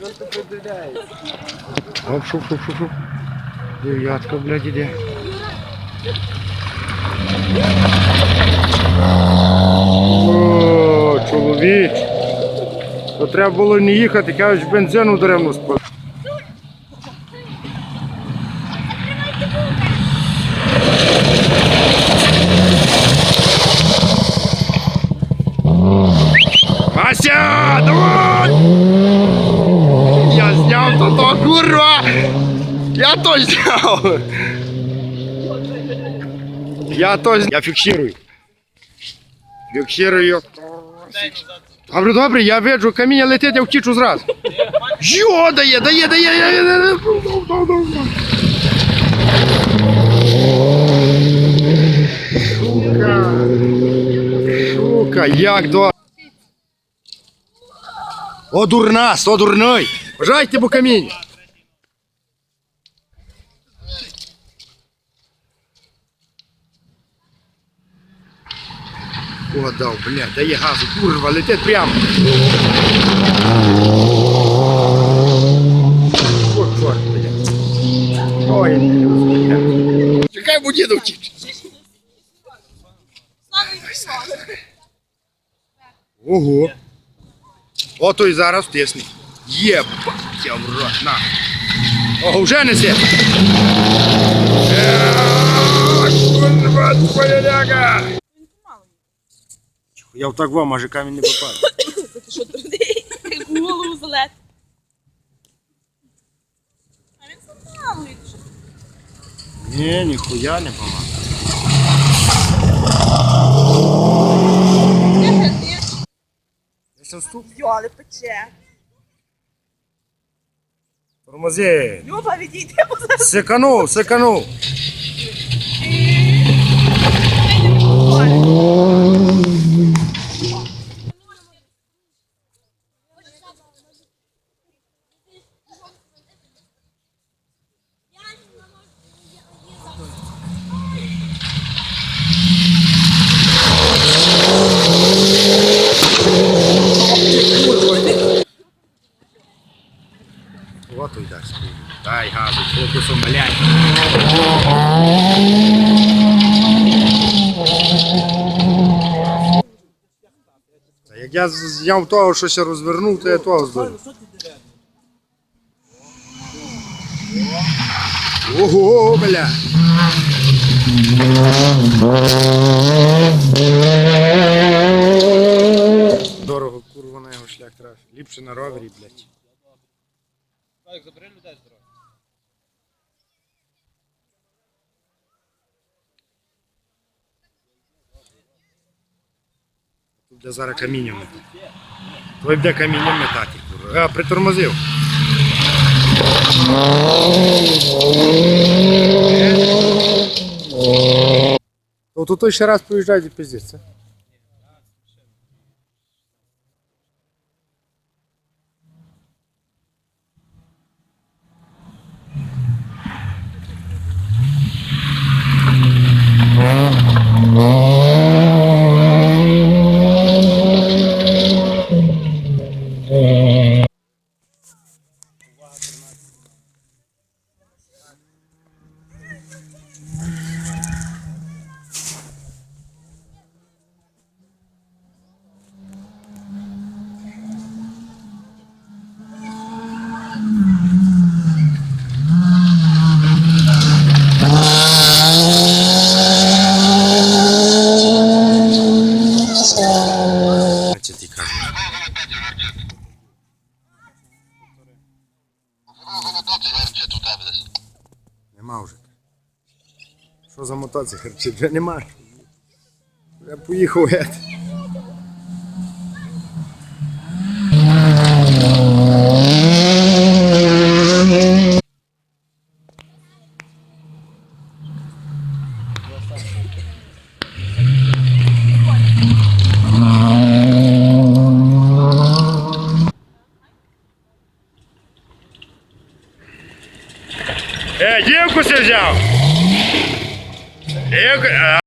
Просто придивляється. Оп, шуп, шуп, шуп, шуп. Дев'ятка, блядь, іде. О, чоловік. То треба було не їхати, кажуть, бензину даремно спали. Вася, давай! Зняв то то, курва! Я то зняв! Я то зняв. Я фіксирую. Фіксирую. Добре, я виджу, каміння летить, я втічу зразу. Йо, дає, дає, дає, дає, дає. Шука. Шука, як до. О, дурна, сто дурной! Бажайте бо камінь! О, дав, блядь, дає газу, курва, летить прямо. О, чорт. Ой, не розумію. Чекай, бо діду. Ого. Ото і зараз тисне. Є, я в рот, на. Ого, вже несе. Курва. Я в так вам, може камінь не попаде. Ти що дурний? Голову залет. А він замалий. Ні, ніхуя не помагає. Я ступ. Йоли пече. Тормози. Люба, відійди, зараз Секанув, секанув. І дай спину. Дай газу, фокусом, блядь. Та Як я зняв того, що ще розвернув, то я того здобув. Ого, бля. Дорого, курва, на його шлях трафив. Ліпше на ровері, блядь. Так, забери людей з дороги. Тут де зараз камінням метати. Той буде камінням метати. А, притормозив. Тут той ще раз поїжджають і пиздець. а? Це ти кажеш. Вже. Що за мотоцикл? Вже немає. Я поїхав геть. É, digo, Sejal. Eu, ah,